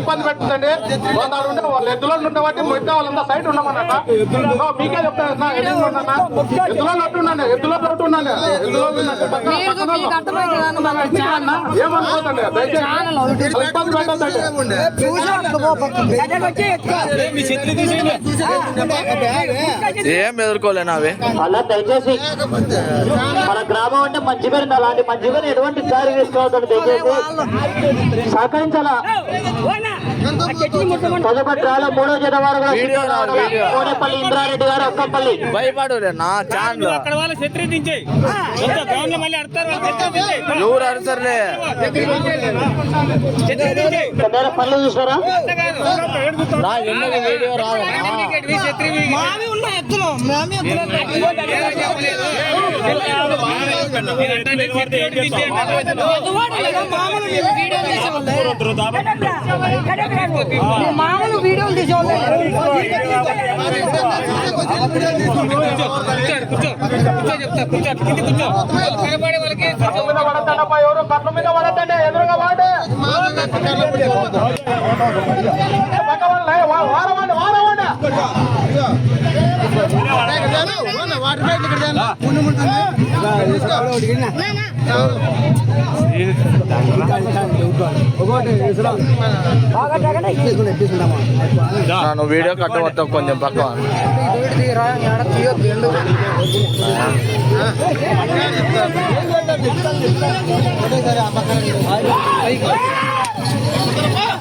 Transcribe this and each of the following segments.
ఇబ్బంది పెట్టండి వాళ్ళ ఆడ ఉంటే వాళ్ళ ఎద్దులో ఉండే వాటి మిగతా వాళ్ళంతా సైడ్ ఉండమన్నట మీకే చెప్తాను ఎద్దులో ఎద్దులో ఎద్దులో ఏమనుకోదండి దయచేసి. ఇబ్బంది పెట్టద్దండి. ఏం ఎదుర్కోలేనా అవి అలా దయచేసి మన గ్రామం అంటే మంచి పేరు అలాంటి మంచి పేరు ఎటువంటి దారి తీసుకోవద్దని దయచేసి సహకరించాలా తదుపరి రాలో మూడో జత వారు. కోడేపల్లి ఇంద్రారెడ్డి గారు ఒక్కపల్లి భయపడలే నా ఛానల్ అక్కడ వాళ్ళు శత్రు దించేయి గ్రౌండ్లో మళ్ళీ అడతారు వాళ్ళు శత్రు దించేయి ఎవరు అరుసర్లే పనులు చూసారా నా ఎందుకు వీడియో రాదు మామూలు వీడియో మామూలు వీడియోలు కనబడే వాళ్ళకి మీద ఎవరు కట్ల మీద ఎదురుగా వాడే నువ్వు వీడియో కట్టవద్దు కొంచెం పక్క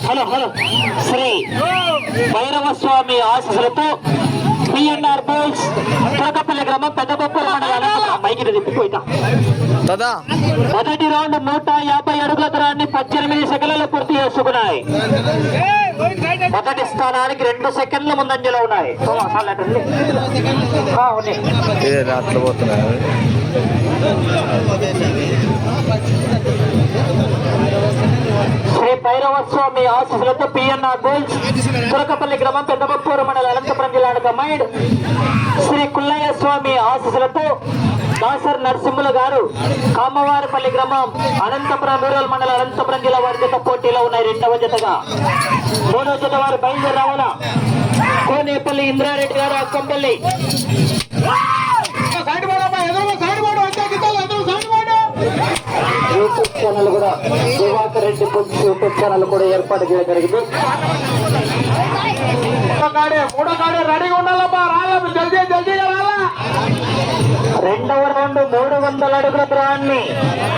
హలో హలో. శ్రీ భైరవ స్వామి ఆశీస్సులతో పిఎన్ఆర్ బోల్స్ తోకపల్లి గ్రామం మొదటి రౌండ్ నూట యాభై అడుగుల దూరాన్ని పద్దెనిమిది సెకండ్లలో పూర్తి చేసుకున్నాయి. మొదటి స్థానానికి రెండు సెకండ్ల ముందంజలో ఉన్నాయి. పోతున్నాయి శ్రీ భైరవ స్వామి ఆశీస్సులతో పిఎన్ఆర్ గోల్స్ తురకపల్లి గ్రామం పెద్దమప్పూరు మండల అనంతపురం జిల్లా కమైండ్ శ్రీ కుల్లయ్య స్వామి ఆశీస్సులతో దాసర్ నరసింహుల గారు కామవారిపల్లి గ్రామం అనంతపురం రూరల్ మండల అనంతపురం జిల్లా వారి జత పోటీలో ఉన్నాయి. రెండవ జతగా. మూడవ జత వారు బయలుదేరి కోనేపల్లి ఇంద్రారెడ్డి గారు అక్కంపల్లి. ఛానల్ కూడా దివాకర్ రెడ్డి యూట్యూబ్ ఛానల్ కూడా ఏర్పాటు చేయడం జరిగింది. రెండవ రౌండ్ మూడు వందల అడుగుల దూరాన్ని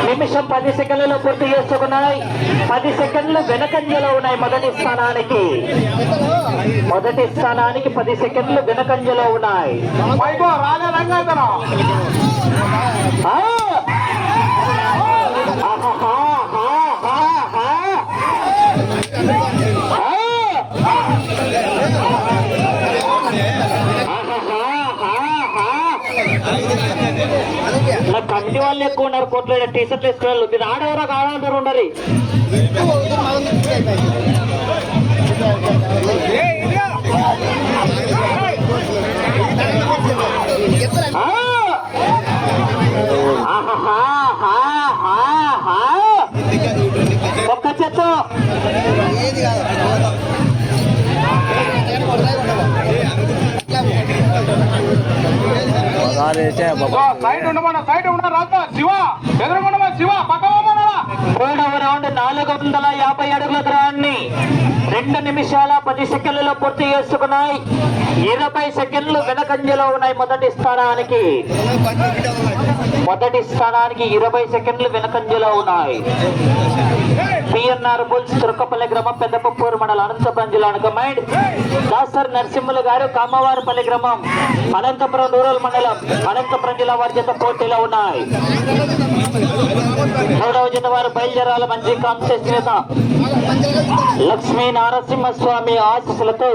నిమిషం పది సెకండ్లలో పూర్తి చేసుకున్నాయి. పది సెకండ్లు వెనకంజలో ఉన్నాయి మొదటి స్థానానికి. మొదటి స్థానానికి పది సెకండ్లు వెనకంజలో ఉన్నాయి. నా కమిటీ వాళ్ళు ఎక్కువ ఉన్నారు కోట్లో టీ షర్ట్ వేసుకున్నారు మీరు ఆడవరా కావాలంటారు ఉండరు ఒక్క చెత్త. ఏది కాదు పోమన్నా మూడవ రౌండ్ నాలుగు వందల యాభై అడుగుల దూరాన్ని రెండు నిమిషాల పది సెకండ్లలో పూర్తి చేసుకున్నాయి ఇరవై సెకండ్లు వెనకంజలో ఉన్నాయి మొదటి స్థానానికి మొదటి స్థానానికి ఇరవై సెకండ్లు వెనకంజలో ఉన్నాయి బిఎన్ఆర్ బుల్స్ తురకపల్లి గ్రామం పెద్దపప్పూరు మండలం అనంతపురం జిల్లా కమాండ్ దాసర్ నరసింహులు గారు కామవారపల్లి గ్రామం అనంతపురం రూరల్ మండలం అనంతపురం జిల్లా వారి చేత పోటీలో ఉన్నాయి. మూడవ జత వారు బయలుదేరాల. మంచి కాన్సెస్ నేత లక్ష్మీ నారసింహస్వామి ఆశీస్సులతో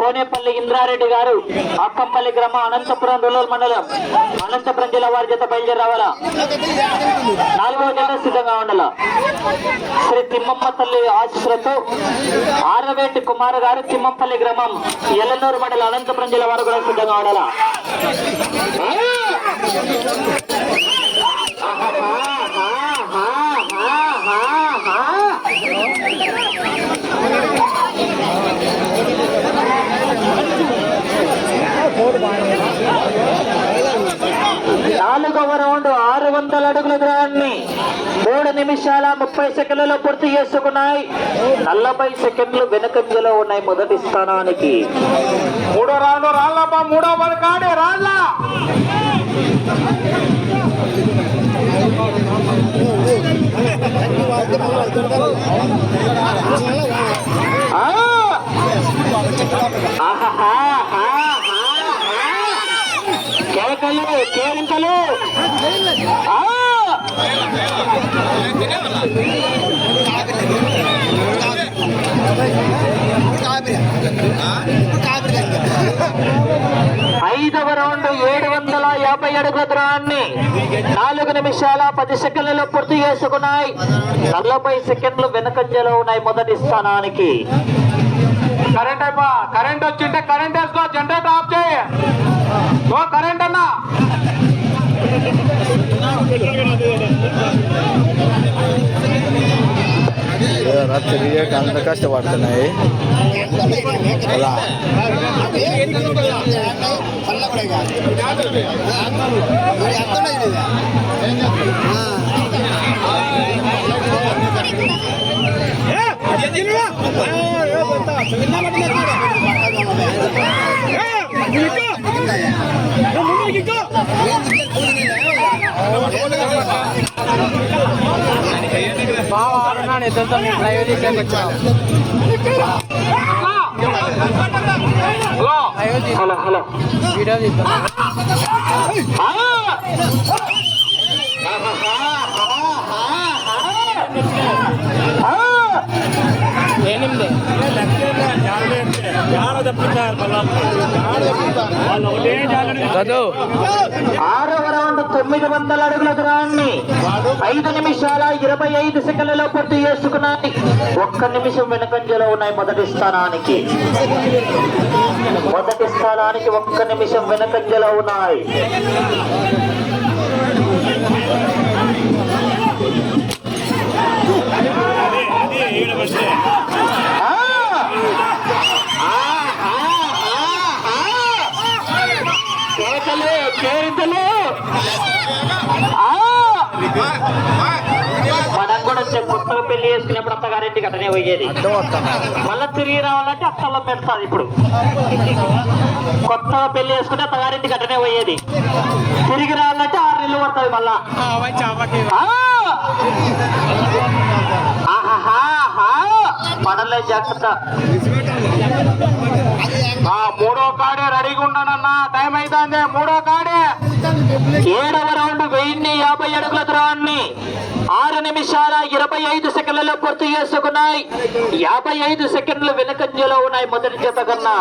కోనేపల్లి ఇంద్రారెడ్డి గారు అక్కంపల్లి గ్రామం అనంతపురం రూరల్ మండలం అనంతపురం జిల్లా వారి జత బయలుదేరి నాలుగవ జత సిద్ధంగా ఉండాల? శ్రీ తిమ్మప్ప తల్లి ఆశీస్సులతో ఆరవేటి కుమార్ గారు తిమ్మంపల్లి గ్రామం ఎల్లనూరు మండలం అనంతపురం జిల్లా వారు కూడా సిద్ధంగా ఉండాలా? నాలుగవ రౌండ్ వందల అడుగుల దూరాన్ని మూడు నిమిషాల ముప్పై సెకండ్లలో పూర్తి చేసుకున్నాయి. నలభై సెకండ్లు వెనుకంజలో ఉన్నాయి మొదటి స్థానానికి. మూడో రౌండ్ రాళ్ళప్ప మూడో పది కాడే రాళ్ళ. కేకలు కేరింతలు ఐదవ రౌండ్ ఏడు వందల యాభై అడుగుల దూరాన్ని నాలుగు నిమిషాల పది సెకండ్లలో పూర్తి చేసుకున్నాయి. నలభై సెకండ్లు వెనకంజలో ఉన్నాయి మొదటి స్థానానికి. కరెంట్ అయిపో కరెంట్ వచ్చింటే కరెంట్ వేసుకో జనరేటర్ ఆఫ్ చేయ. ఓ కరెంట్ అన్నా. తిరిగేకి అంత కష్టపడుతున్నాయి. అలా. హలో హలో హలో ఆ! ఆ! చదువు ఆరవ రౌండ్ తొమ్మిది వందల అడుగుల దూరాన్ని ఐదు నిమిషాల ఇరవై ఐదు సెకండ్లలో పూర్తి చేసుకున్నాయి. ఒక్క నిమిషం వెనుకంజలో ఉన్నాయి మొదటి స్థానానికి. మొదటి స్థానానికి ఒక్క నిమిషం వెనుకంజలో ఉన్నాయి. మనం కూడా కొత్తగా పెళ్ళి చేసుకున్నప్పుడు అత్తగారింటికి అట్టనే పోయేది. మళ్ళా తిరిగి రావాలంటే అత్తల్లో పెడతాది ఇప్పుడు. కొత్తగా పెళ్ళి చేసుకుంటే అత్తగారింటికి అట్టనే పోయేది. తిరిగి రావాలంటే ఆరు నెలలు పడుతుంది మళ్ళా. పడలే జాగ్రత్త. ఆ మూడో కాడే రెడీగా ఉన్నానన్నా. టైం అవుతుంది మూడో కాడే. ఏడవ రౌండ్ వెయ్యిన్ని యాభై అడుగుల దూరాన్ని. ఆరు నిమిషాల ఇరవై ఐదు సెకండ్లలో పూర్తి చేసుకున్నాయి. యాభై ఐదు సెకండ్లు వెనుకంజలో ఉన్నాయి మొదటి జత కన్నా.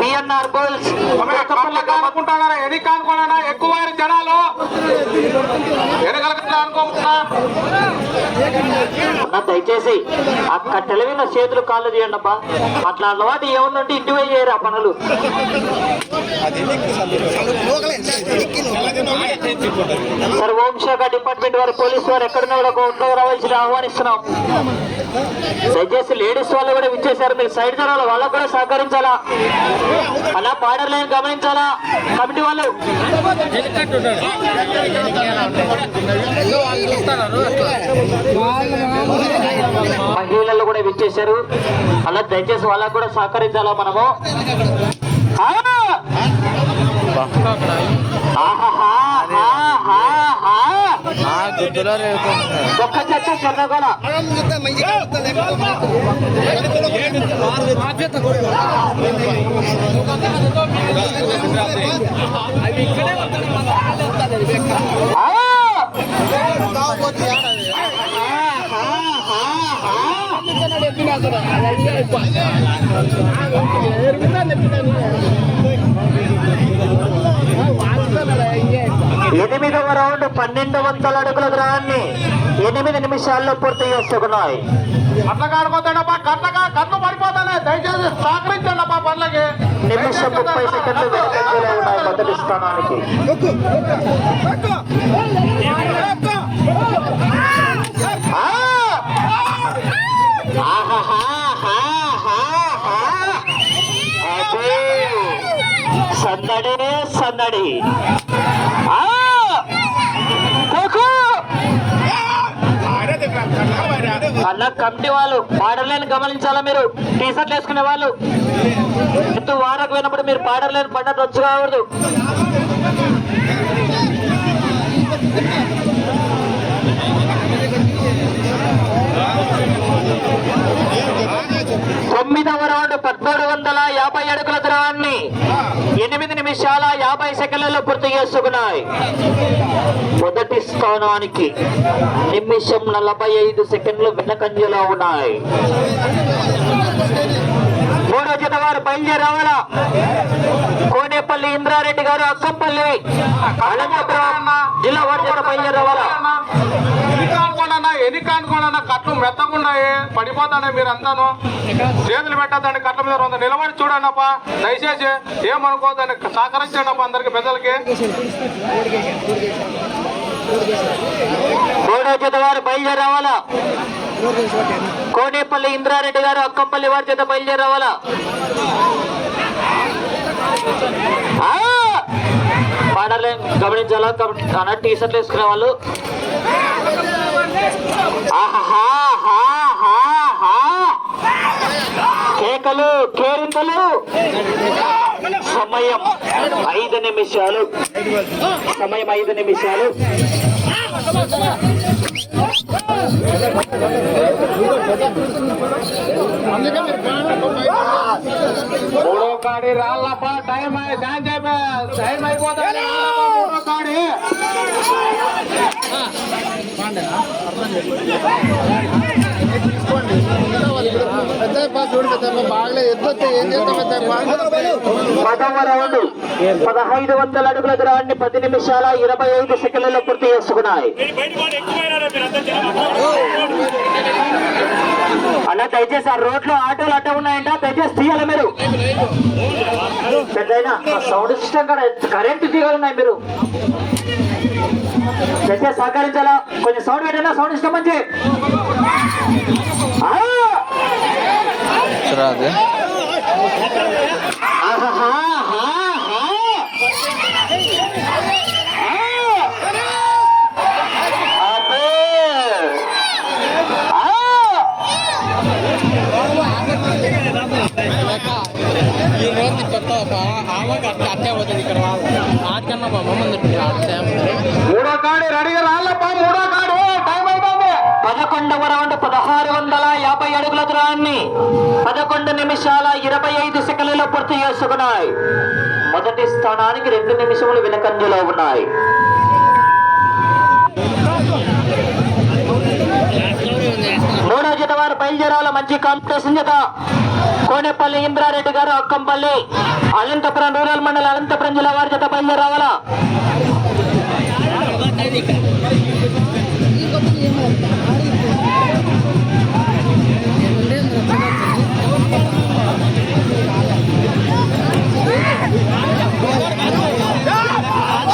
పిఎన్ఆర్ బుల్స్ ఎక్కువ జనాలు దయచేసి కట్టెల మీద చేతులు కాళ్ళు తీయండి అబ్బా. అట్లా అలవాటు ఏముందంటే ఇంటి పోయి చేయరు ఆ పనులు సార్ హోంశాఖ డిపార్ట్మెంట్ వారు పోలీస్ వారు ఎక్కడున్నా కూడా ఒక ఉద్యోగం ఆహ్వానిస్తున్నాం. దయచేసి లేడీస్ వాళ్ళు కూడా విచ్చేశారు. మీరు సైడ్ జనాల వాళ్ళకు కూడా సహకరించాలా? అలా పాడర్లను గమనించాలా? కమిటీ వాళ్ళు? మహిళలు కూడా విచ్చేశారు. అలా దయచేసి వాళ్ళకు కూడా సహకరించాలా మనము ఆ! ఆహాహాహాహా. ఆ గుద్దులో రేపుకుంటున్నారు ఒక్క ఎనిమిదవ రౌండ్ పన్నెండు వందల అడుగుల దూరాన్ని ఎనిమిది నిమిషాల్లో పూర్తి చేసుకున్నాయి. అట్లా కాడుకోతాడప్పా కట్లగా కట్లు పడిపోతానే. దయచేసి సహకరించండి అప్పా పనులకి. నిమిషం ముప్పై సెకండ్లు వెనుకంజలో ఉన్నాయి మొదటి స్థానానికి సందడినే సందడి అన్న కమిటీ వాళ్ళు పాడర్లేని గమనించాలా మీరు? టీషర్ట్ వేసుకునే వాళ్ళు? ఎంత వారకు పోయినప్పుడు మీరు పాడర్లను పడ్డట్టు వచ్చు కావద్దు తొమ్మిదవ రౌండ్ పద్మూడు వందల యాభై అడుగుల దూరాన్ని. ఎనిమిది నిమిషాల యాభై సెకండ్లలో పూర్తి చేసుకున్నాయి. మొదటి స్థానానికి నిమిషం నలభై ఐదు సెకండ్లు వెనకంజలో ఉన్నాయి. మూడో జత వారు బయలుదేరవాల కోనేపల్లి ఇంద్రారెడ్డి గారు అక్కంపల్లి. అనంతపురం జిల్లా వారి జత బయలుదేరవాల ఎనికి అనుకోండి కట్లు మెత్తకుండా పడిపోతానే మీరు అంతాను చేతులు పెట్టద్దండి కట్ల మీద నిలబడి చూడండి అప్ప దయచేసి ఏమనుకోవద్దండి సహకరించండి అప్ప అందరికి పెద్దలకి మూడో జత వారు బయలుదేరావాలా? కోనేపల్లి ఇంద్రారెడ్డి గారు అక్కంపల్లి వారి చేత బయలుదేరావాలా? రావాలా పాడలే గమనించాలా? అన్న టీ షర్ట్లు వేసుకునే వాళ్ళు. ఆహా కేకలు కేరింతలు. సమయం ఐదు నిమిషాలు. సమయం ఐదు నిమిషాలు. మూడో కాడి రాళ్ళప్ప టైం అయి- డాన్స్ అయిపోయా టైం అయిపోతుంది. మూడో కాడి. పదవ రౌండ్ పదహైదు వందల అడుగుల దూరాన్ని పది నిమిషాల ఇరవై ఐదు సెకండ్లలో పూర్తి చేసుకున్నాయి. అన్న దయచేసి ఆ రోడ్లో ఆటోలు అడ్డ ఉన్నాయంట. దయచేసి తీయాలి మీరు? పెద్దయినా సౌండ్ సిస్టమ్ కూడా కరెంట్ తీయాలన్నాయి మీరు. దయచేసి సహకరించాలా కొంచెం సౌండ్ పెట్టినా సౌండ్ సిస్టమ్ మంచి ఆ! మూడో కాడి రెడీగా రాళ్ళప్ప మూడో కాడు. టైం అయిపోయింది. పదకొండవ రౌండ్ పదహారు వందల యాభై అడుగుల దూరాన్ని పదకొండు నిమిషాల ఇరవై ఐదు సెకండ్లలో పూర్తి చేసుకున్నాయి. మొదటి స్థానానికి రెండు నిమిషములు వెనకంజలో ఉన్నాయి. మూడో జత వారు బయలుదేరాల మంచి కాంపిటీషన్ జత. కోనేపల్లి ఇంద్రారెడ్డి గారు అక్కంపల్లి అనంతపురం రూరల్ మండలం అనంతపురం జిల్లా వారి జత బయలుదేరావాలా?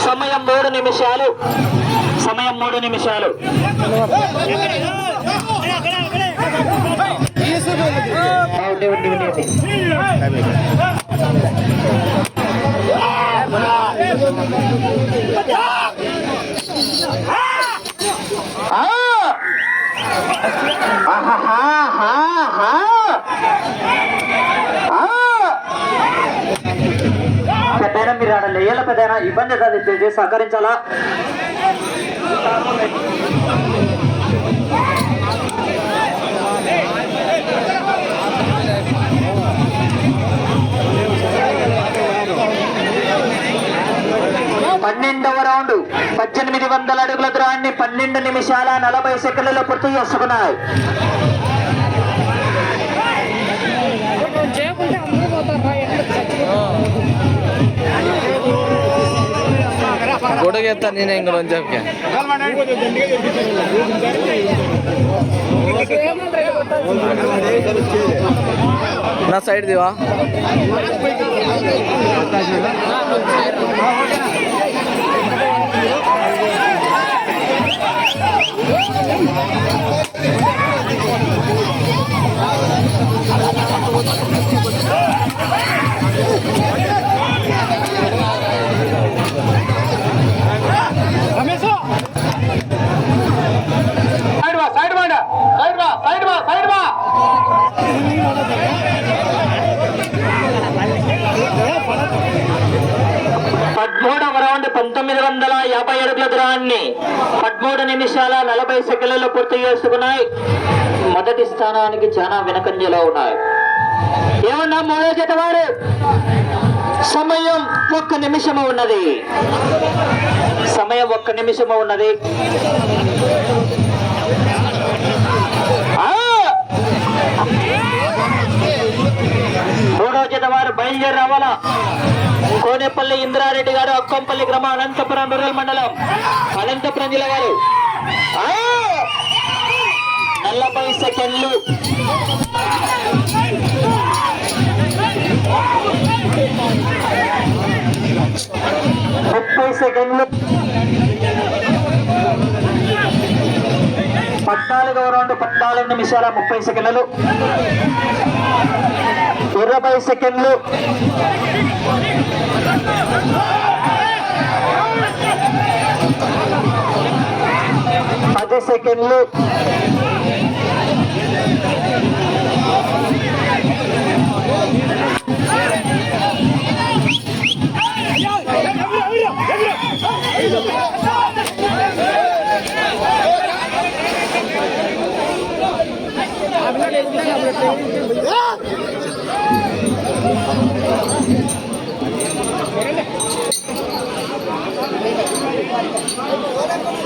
సమయం మూడు నిమిషాలు. సమయం మూడు నిమిషాలు. ఉండి. ఆ! ఆహాహాహాహా! మీరు ఆడ లేయాల పెద్దయినా ఇబ్బంది కాదు ఇది సహకరించాలా పన్నెండవ రౌండ్. పద్దెనిమిది వందల అడుగుల దూరాన్ని పన్నెండు నిమిషాల నలభై సెకండ్లలో పూర్తి చేసుకున్నాయి. చేయకుంటే నేనే పోతారు గొడవ ఇంక నుంచి చెప్పకే. నా సైడ్ దివా Thank you. వందల యాభై అడుగుల దూరాన్ని పదమూడు నిమిషాల నలభై సెకండ్లలో పూర్తి చేసుకున్నాయి. మొదటి స్థానానికి చాలా వెనకంజలో ఉన్నాయి. ఏమన్నా మూడో జత వారు? సమయం ఒక్క నిమిషము ఉన్నది. సమయం ఒక్క నిమిషము ఉన్నది. మూడో జత వారు బయలుదేరి రావాలా? కోనేపల్లి ఇంద్రారెడ్డి గారు అక్కంపల్లి గ్రామం అనంతపురం రూరల్ మండలం అనంతపురం జిల్లా గారు ఆ! నలభై సెకండ్లు. ముప్పై సెకండ్లు. పద్నాలుగవ రౌండ్ పద్నాలుగు నిమిషాల ముప్పై సెకండ్లు. ఇరవై సెకండ్లు పది సెకండ్లు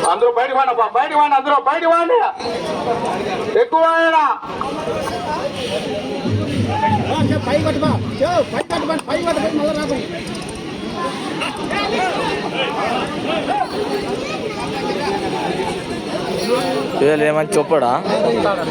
అందరూ బయట వాడబ్బా బయట వాడి అందరూ బయట వాడి ఎక్కువ ఆయన వీళ్ళు ఏమని చెప్పడా?